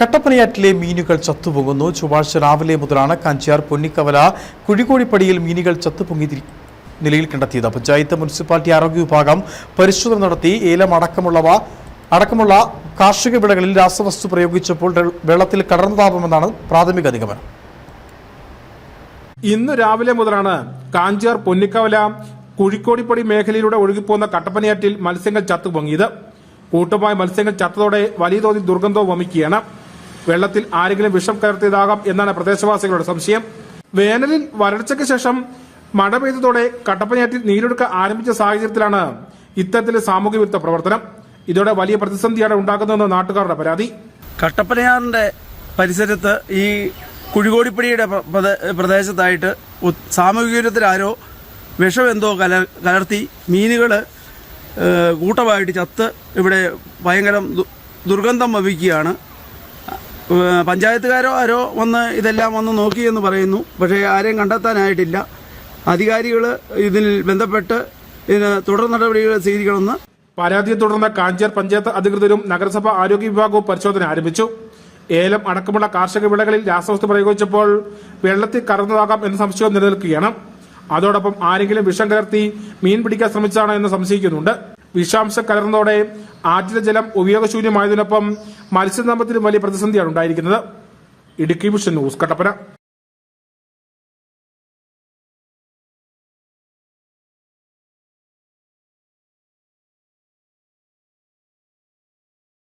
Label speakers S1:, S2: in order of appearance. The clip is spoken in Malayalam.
S1: കട്ടപ്പനയാറ്റിലെ മീനുകൾ ചത്തുപൊങ്ങുന്നു. ചൊവ്വാഴ്ച രാവിലെ മുതലാണ് കഞ്ചാർ പൊന്നിക്കവല കുഴിക്കോടിപ്പടിയിൽ മീനുകൾ ചത്തുപൊങ്ങി നിലയിൽ കണ്ടെത്തിയത്. പഞ്ചായത്ത് മുനിസിപ്പാലിറ്റി ആരോഗ്യ വിഭാഗം പരിശോധന നടത്തി. ഏലം അടക്കമുള്ളവ അടക്കമുള്ള കാർഷിക വിളകളിൽ രാസവസ്തു പ്രയോഗിച്ചപ്പോൾ വെള്ളത്തിൽ കടർന്നതാപമെന്നാണ് പ്രാഥമിക നിഗമനം
S2: ഇന്ന് രാവിലെ മുതലാണ് കാഞ്ചാർ പൊന്നിക്കവല കുഴിക്കോടിപ്പടി മേഖലയിലൂടെ ഒഴുകിപ്പോകുന്ന കട്ടപ്പനയാറ്റിൽ മത്സ്യങ്ങൾ ചത്തുപൊങ്ങിയത്. കൂട്ടമായി മത്സ്യങ്ങൾ ചത്തതോടെ വലിയ തോതിൽ ദുർഗന്ധവും വമിക്കുകയാണ്. വെള്ളത്തിൽ ആരെങ്കിലും വിഷം കലർത്തിയതാകാം എന്നാണ് പ്രദേശവാസികളുടെ സംശയം. വേനലിൽ വരൾച്ചയ്ക്ക് ശേഷം മഴ പെയ്തതോടെ കട്ടപ്പനയാറ്റിൽ നീരൊഴുക്ക് ആരംഭിച്ച സാഹചര്യത്തിലാണ് ഇത്തരത്തിലെ സാമൂഹ്യ വിരുദ്ധ പ്രവർത്തനം. ഇതോടെ വലിയ പ്രതിസന്ധിയാണ് ഉണ്ടാക്കുന്നതെന്ന് നാട്ടുകാരുടെ പരാതി.
S3: കട്ടപ്പനയാറിന്റെ പരിസരത്ത് ഈ കുഴികോടിപ്പടിയുടെ പ്ര- പ്രദേ- പ്രദേശത്തായിട്ട് സാമൂഹിക വിരുദ്ധരാരോ വിഷമെന്തോ കല കലർത്തി മീനുകൾ കൂട്ടമായിട്ട് ചത്ത് ഇവിടെ ഭയങ്കര ദുർഗന്ധം വമിക്കുകയാണ് പഞ്ചായത്തുകാരോ ആരോ വന്ന് ഇതെല്ലാം വന്ന് നോക്കി എന്ന് പറയുന്നു. പക്ഷേ ആരെയും കണ്ടെത്താനായിട്ടില്ല. അധികാരികൾ ഇതിൽ ബന്ധപ്പെട്ട് ഇതിന് തുടർ നടപടികൾ സ്വീകരിക്കണമെന്ന്
S2: പരാതിയെ തുടർന്ന് കാഞ്ചർ പഞ്ചായത്ത് അധികൃതരും നഗരസഭ ആരോഗ്യ വിഭാഗവും പരിശോധന ആരംഭിച്ചു. ഏലം അടക്കമുള്ള കാർഷിക വിളകളിൽ രാസവസ്തു പ്രയോഗിച്ചപ്പോൾ വെള്ളത്തിൽ കറന്നതാകാം എന്ന സംശയം നിലനിൽക്കുകയാണ്. അതോടൊപ്പം ആരെങ്കിലും വിഷം കലർത്തി മീൻ പിടിക്കാൻ ശ്രമിച്ചതാണോ എന്ന് സംശയിക്കുന്നുണ്ട്. വിഷാംശം കലർന്നതോടെ ആറ്റിലെ ജലം ഉപയോഗശൂന്യമായതിനൊപ്പം മത്സ്യസമ്പത്തിനും വലിയ പ്രതിസന്ധിയാണ് ഉണ്ടായിരിക്കുന്നത്. Idukki vision news Kattappana.